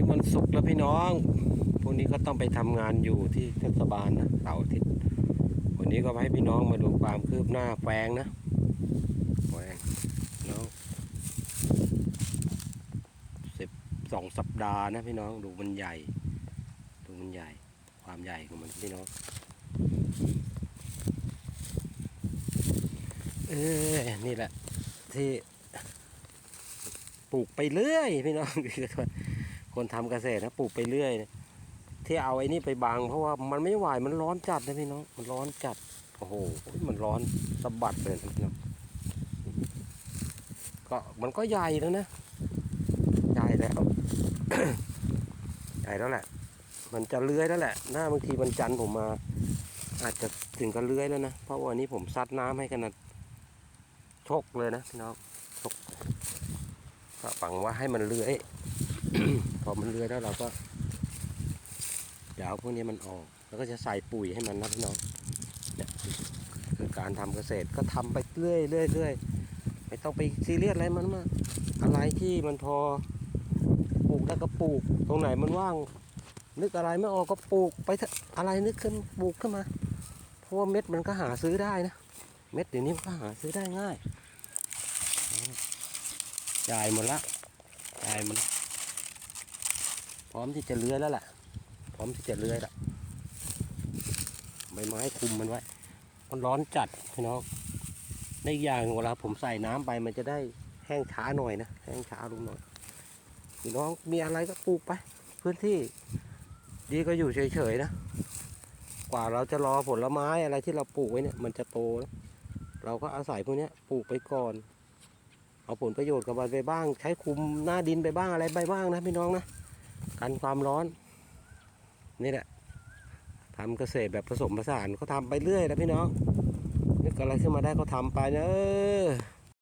นี้วันศุกร์แล้วพี่น้องพวกนี้ก็ต้องไปทำงานอยู่ที่เทศบาลนะเสาร์อาทิตย์วันนี้ก็ให้พี่น้องมาดูความคืบหน้าแปลงนะแปลงน้องสิบสองสัปดาห์นะพี่น้องดูมันใหญ่ ดูมันใหญ่ ความใหญ่ของมันพี่น้อง เออนี่แหละที่ปลูกไปเรื่อยพี่น้องค คนทำเกษตรนะปลูกไปเรื่อยนะที่เอาไอ้นี่ไปบังเพราะว่ามันไม่ไหวมันร้อนจัดนะพี่น้องมันร้อนจัดโอ้โหมันร้อนสะบัดเลยนะพี่น้องก็มันก็ใหญ่แล้วนะใหญ่แล้วใหญ่แล้วแหละ มันจะเลื้อยแล้วแหละหน้าบางทีมันจันผมมา อาจจะถึงกับเลื้อยแล้วนะเพราะวันนี้ผมซัดน้ำให้ขนาดชกเลยนะพี่น้องชกก็ฝังว่าให้มันเลื้อย พอมันเลื้อยแล้วเราก็เดี๋ยวเอาพวกนี้มันออก แล้วก็จะใส่ปุ๋ยให้มันนะพี่น้องเนี่ยคือการทำเกษตรก็ทำไปเรื่อยเรื่อยเรื่อยไม่ต้องไปซีเรียสอะไรมันมากอะไรที่มันพอปลูกได้ก็ปลูก ตรงไหนมันว่าง นึกอะไรไม่ออกก็ปลูกไปอะอะไรนึกขึ้นปลูกขึ้นมาเพราะว่าเม็ดมันก็หาซื้อได้นะเม็ดเดี๋ยวนี้ก็หาซื้อได้ง่ายจ่ายหมดละจ่ายหมดละ พร้อมที่จะเลื้อยแล้วแหละพร้อมที่จะเลื้อยละใบไม้คุมมันไว้ มันร้อนจัดพี่น้องในอีกอย่างเวลาผมใส่น้ำไปมันจะได้แห้งช้าหน่อยนะแห้งช้าลงหน่อยพี่น้องมีอะไรก็ปลูกไป พื้นที่ ดีก็อยู่เฉยๆนะกว่าเราจะรอผลไม้อะไรที่เราปลูกไว้เนี่ยมันจะโตนะเราก็อาศัยพวกนี้ปลูกไปก่อน เอาผลประโยชน์กับมันไปบ้าง ใช้คุมหน้าดินไปบ้างอะไรไปบ้างนะพี่น้องนะ กันความร้อน นี่แหละทำเกษตรแบบผสมผสานเขาทำไปเรื่อยนะพี่น้องนึกอะไรขึ้นมาได้ก็ทำไปนะเออ